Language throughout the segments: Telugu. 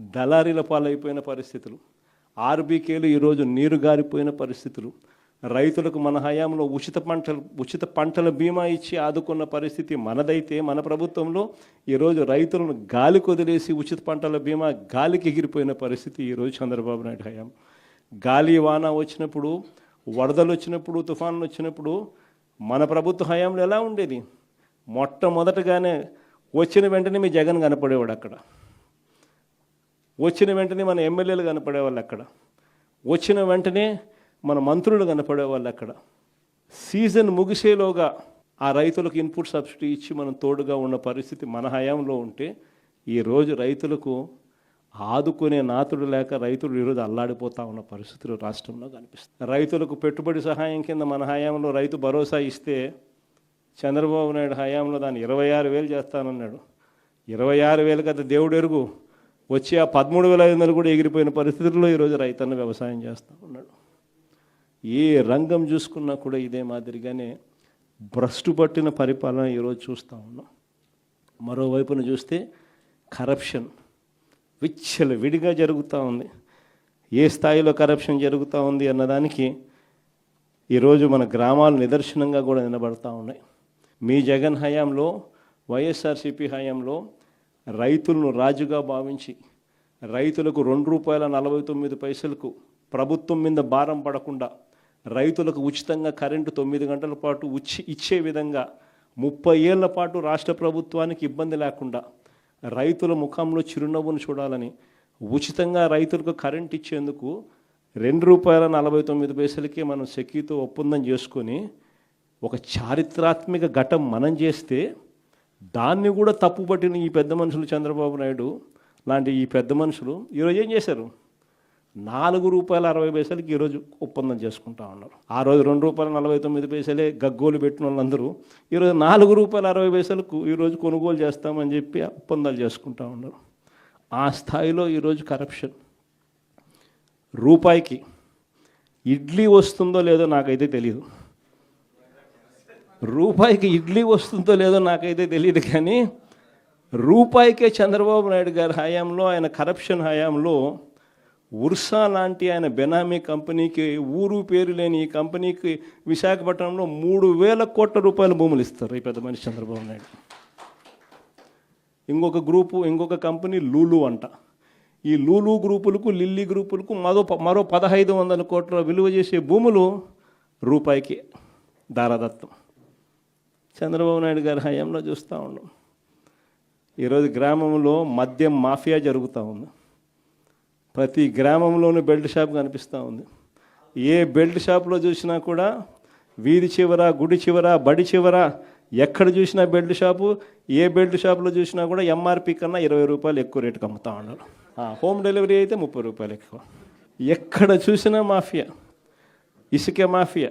దళారీల పాలైపోయిన పరిస్థితులు ఆర్బీకేలు ఈరోజు నీరు గారిపోయిన పరిస్థితులు రైతులకు మన హయాంలో ఉచిత పంటలు ఉచిత పంటల బీమా ఇచ్చి ఆదుకున్న పరిస్థితి మనదైతే మన ప్రభుత్వంలో ఈరోజు రైతులను గాలికి వదిలేసి ఉచిత పంటల బీమా గాలికి ఎగిరిపోయిన పరిస్థితి ఈరోజు చంద్రబాబు నాయుడు హయాం. గాలి వాన వచ్చినప్పుడు వరదలు వచ్చినప్పుడు తుఫాన్లు వచ్చినప్పుడు మన ప్రభుత్వ హయాంలో ఎలా ఉండేది? మొట్టమొదటగానే వచ్చిన వెంటనే మీ జగన్ కనపడేవాడు అక్కడ. వచ్చిన వెంటనే మన ఎమ్మెల్యేలు కనపడేవాళ్ళు అక్కడ వచ్చిన వెంటనే మన మంత్రులు కనపడేవాళ్ళు అక్కడ సీజన్ ముగిసేలోగా ఆ రైతులకు ఇన్పుట్ సబ్సిడీ ఇచ్చి మనం తోడుగా ఉన్న పరిస్థితి మన హయాంలో ఉంటే ఈరోజు రైతులకు ఆదుకునే నాతుడు లేక రైతులు ఈరోజు అల్లాడిపోతా ఉన్న పరిస్థితులు రాష్ట్రంలో కనిపిస్తుంది రైతులకు పెట్టుబడి సహాయం కింద మన హయాంలో రైతు భరోసా ఇస్తే చంద్రబాబు నాయుడు హయాంలో దాన్ని ఇరవై ఆరు వేలు చేస్తానన్నాడు. ఇరవై ఆరు వేలు కదా దేవుడు ఎరుగు. వచ్చి ఆ పదమూడు వేల ఐదు వందలు కూడా ఎగిరిపోయిన పరిస్థితుల్లో ఈరోజు రైతన్న వ్యవసాయం చేస్తూ ఉన్నాడు. ఏ రంగం చూసుకున్నా కూడా ఇదే మాదిరిగానే భ్రష్టు పట్టిన పరిపాలన ఈరోజు చూస్తూ ఉన్నాం. మరోవైపున చూస్తే కరప్షన్ విచ్చలు విడిగా జరుగుతూ ఉంది. ఏ స్థాయిలో కరప్షన్ జరుగుతూ ఉంది అన్నదానికి ఈరోజు మన గ్రామాలు నిదర్శనంగా కూడా నిలబడతా ఉన్నాయి. మీ జగన్ హయాంలో వైఎస్ఆర్సీపీ హయాంలో రైతులను రాజుగా భావించి రైతులకు రెండు రూపాయల నలభై తొమ్మిది పైసలకు ప్రభుత్వం మీద భారం పడకుండా రైతులకు ఉచితంగా కరెంటు తొమ్మిది గంటల పాటు ఉచి ఇచ్చే విధంగా ముప్పై ఏళ్ళ పాటు రాష్ట్ర ప్రభుత్వానికి ఇబ్బంది లేకుండా రైతుల ముఖంలో చిరునవ్వును చూడాలని ఉచితంగా రైతులకు కరెంట్ ఇచ్చేందుకు రెండు రూపాయల నలభై తొమ్మిది పైసలకే మనం సెక్యూతో ఒప్పందం చేసుకొని ఒక చారిత్రాత్మక ఘటం మనం చేస్తే దాన్ని కూడా తప్పుపట్టిన ఈ పెద్ద మనుషులు చంద్రబాబు నాయుడు లాంటి ఈ పెద్ద మనుషులు ఈరోజు ఏం చేశారు? నాలుగు రూపాయల అరవై పైసలకి ఈరోజు ఒప్పందం చేసుకుంటా ఉన్నారు. ఆ రోజు రెండు రూపాయల నలభై తొమ్మిది పైసలే గగ్గోలు పెట్టిన వాళ్ళందరూ ఈరోజు నాలుగు రూపాయల అరవై పైసలకు ఈరోజు కొనుగోలు చేస్తామని చెప్పి ఒప్పందాలు చేసుకుంటా ఉన్నారు. ఆ స్థాయిలో ఈరోజు కరప్షన్ రూపాయికి ఇడ్లీ వస్తుందో లేదో నాకైతే తెలియదు రూపాయికి ఇడ్లీ వస్తుందో లేదో నాకైతే తెలియదు కానీ రూపాయికే చంద్రబాబు నాయుడు గారి హయాంలో ఆయన కరప్షన్ హయాంలో ఉర్సా లాంటి ఆయన బెనామీ కంపెనీకి ఊరు పేరు లేని ఈ కంపెనీకి విశాఖపట్నంలో మూడు వేల కోట్ల రూపాయల భూములు ఇస్తారు ఈ పెద్ద మనిషి చంద్రబాబు నాయుడు. ఇంకొక గ్రూపు ఇంకొక కంపెనీ లూలు అంట. ఈ లూలు గ్రూపులకు లిల్లీ గ్రూపులకు మరో మరో పదహైదు వందల కోట్ల విలువ చేసే భూములు రూపాయికి దారాదత్తం. చంద్రబాబు నాయుడు గారి హయాంలో చూస్తూ ఉన్నాం ఈరోజు గ్రామంలో మద్యం మాఫియా జరుగుతూ ఉంది. ప్రతి గ్రామంలోనూ బెల్ట్ షాప్ కనిపిస్తూ ఉంది. ఏ బెల్ట్ షాప్లో చూసినా కూడా వీధి చివర గుడి చివర బడి చివర ఎక్కడ చూసినా బెల్ట్ షాపు ఏ బెల్ట్ షాప్లో చూసినా కూడా ఎంఆర్పి కన్నా ఇరవై రూపాయలు ఎక్కువ రేటుకి అమ్ముతా ఉన్నారు ఆ, హోమ్ డెలివరీ అయితే ముప్పై రూపాయలు ఎక్కువ. ఎక్కడ చూసినా మాఫియా. ఇసుక మాఫియా.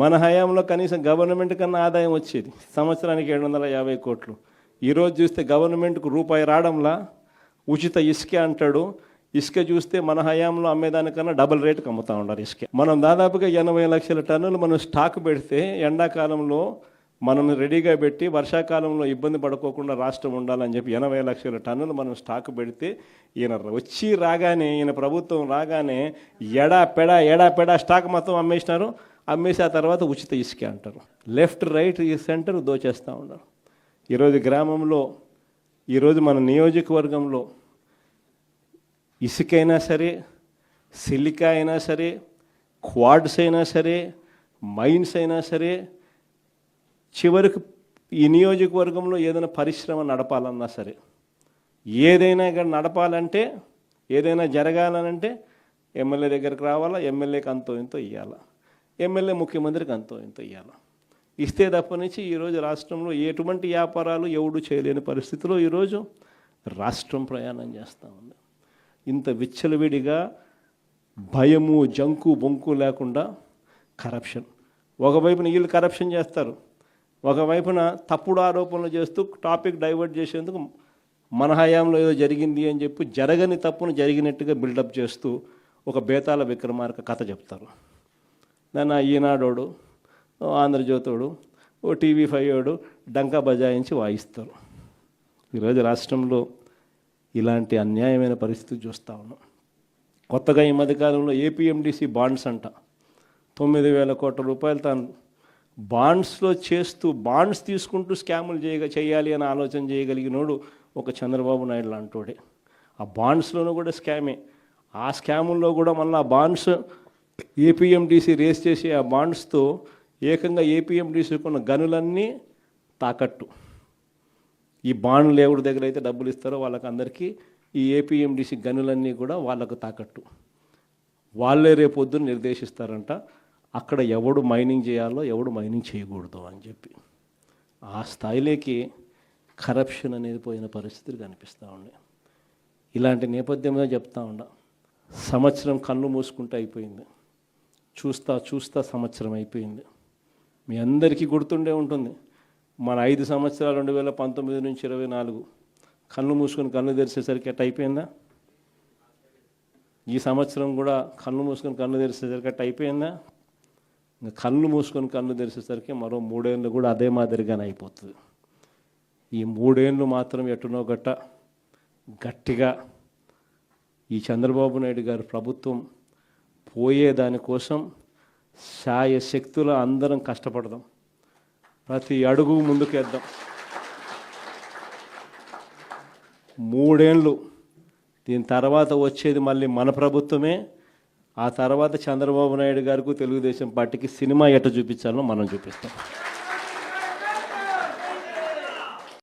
మన హయాంలో కనీసం గవర్నమెంట్ కన్నా ఆదాయం వచ్చేది. సంవత్సరానికి ఏడు వందల యాభై కోట్లు. ఈరోజు చూస్తే గవర్నమెంట్కు రూపాయి రావడంలా ఉచిత ఇసుక అంటాడు. ఇసుక చూస్తే మన హయాంలో అమ్మేదానికన్నా డబుల్ రేట్కి అమ్ముతా ఉండాలి ఇసుక. మనం దాదాపుగా ఎనభై లక్షల టన్నులు మనం స్టాక్ పెడితే ఎండాకాలంలో మనం రెడీగా పెట్టి వర్షాకాలంలో ఇబ్బంది పడుకోకుండా రాష్ట్రం ఉండాలని చెప్పి ఎనభై లక్షల టన్నులు మనం స్టాక్ పెడితే ఈయన వచ్చి రాగానే ఈయన ప్రభుత్వం రాగానే ఎడా పెడా ఎడా పెడా స్టాక్ మొత్తం అమ్మేసినారు. అమ్మేసి ఆ తర్వాత ఉచిత ఇసుక అంటారు. లెఫ్ట్ రైట్ ఈ సెంటర్ దోచేస్తూ ఉన్నారు. ఈరోజు గ్రామంలో ఈరోజు మన నియోజకవర్గంలో ఇసుకైనా సరే సిలికా అయినా సరే క్వాడ్స్ అయినా సరే మైన్స్ అయినా సరే చివరికి ఈ నియోజకవర్గంలో ఏదైనా పరిశ్రమ నడపాలన్నా సరే ఏదైనా ఇక్కడ నడపాలంటే ఏదైనా జరగాలనంటే ఎమ్మెల్యే దగ్గరికి రావాలా ఎమ్మెల్యేకి అంతో ఇంతో ఇవ్వాలా ఎమ్మెల్యే ముఖ్యమంత్రికి అంతో ఇంత ఇవ్వాలి ఇస్తే తప్ప నుంచి ఈరోజు రాష్ట్రంలో ఎటువంటి వ్యాపారాలు ఎవడు చేయలేని పరిస్థితిలో ఈరోజు రాష్ట్రం ప్రయాణం చేస్తూ ఉంది. ఇంత విచ్చలవిడిగా భయము జంకు బొంకు లేకుండా కరప్షన్ ఒకవైపున వీళ్ళు కరప్షన్ చేస్తారు. ఒకవైపున తప్పుడు ఆరోపణలు చేస్తూ టాపిక్ డైవర్ట్ చేసేందుకు మన హయాంలో ఏదో జరిగింది అని చెప్పి జరగని తప్పును జరిగినట్టుగా బిల్డప్ చేస్తూ ఒక బేతాళ విక్రమార్క కథ చెప్తారు. దాన్ని ఈనాడోడు ఓ ఆంధ్రజ్యోతుడు ఓ టీవీ ఫైవ్ వాడు డంకా బజాయించి వాయిస్తారు. ఈరోజు రాష్ట్రంలో ఇలాంటి అన్యాయమైన పరిస్థితి చూస్తూ ఉన్నాం. కొత్తగా ఈ మధ్యకాలంలో ఏపీఎండిసి బాండ్స్ అంట. తొమ్మిది వేల కోట్ల రూపాయలు తాను బాండ్స్లో చేస్తూ బాండ్స్ తీసుకుంటూ స్కాములు చేయగ చేయాలి అని ఆలోచన చేయగలిగినోడు ఒక చంద్రబాబు నాయుడు లాంటోడే. ఆ బాండ్స్లోనూ కూడా స్కామే. ఆ స్కాముల్లో కూడా మళ్ళీ ఆ బాండ్స్ ఏపీఎండిసి రేస్ చేసి ఆ బాండ్స్తో ఏకంగా ఏపీఎండిసి కొన్న గనులన్నీ తాకట్టు. ఈ బాండ్లు ఎవరి దగ్గర అయితే డబ్బులు ఇస్తారో వాళ్ళకి అందరికీ ఈ ఏపీఎండిసి గనులన్నీ కూడా వాళ్ళకు తాకట్టు. వాళ్ళే రేపొద్దున నిర్దేశిస్తారంట అక్కడ ఎవడు మైనింగ్ చేయాలో ఎవడు మైనింగ్ చేయకూడదు అని చెప్పి. ఆ స్థాయిలోకి కరప్షన్ అనేది పోయిన పరిస్థితులు కనిపిస్తూ ఉన్నాయి. ఇలాంటి నేపథ్యంలో చెప్తా ఉన్నా. సంవత్సరం కన్ను మూసుకుంటూ అయిపోయింది. చూస్తా చూస్తా సంవత్సరం అయిపోయింది. మీ అందరికీ గుర్తుండే ఉంటుంది. మన ఐదు సంవత్సరాలు రెండు వేల పంతొమ్మిది నుంచి ఇరవై నాలుగు. కళ్ళు మూసుకొని కళ్ళు తెరిచేసరికి అట్ట అయిపోయిందా? ఈ సంవత్సరం కూడా కళ్ళు మూసుకొని కళ్ళు తెరిచేసరికి అట్ట అయిపోయిందా? ఇంకా కళ్ళు మూసుకొని కళ్ళు తెరిచేసరికి మరో మూడేళ్ళు కూడా అదే మాదిరిగానే అయిపోతుంది. ఈ మూడేళ్ళు మాత్రం ఎటునో గట్ట గట్టిగా ఈ చంద్రబాబు నాయుడు గారి ప్రభుత్వం పోయే దానికోసం శాయ శక్తుల అందరం కష్టపడదాం. ప్రతి అడుగు ముందుకేద్దాం. మూడేళ్ళు. దీని తర్వాత వచ్చేది మళ్ళీ మన ప్రభుత్వమే. ఆ తర్వాత చంద్రబాబు నాయుడు గారికి తెలుగుదేశం పార్టీకి సినిమా ఎట్ట చూపించాలో మనం చూపిస్తాం.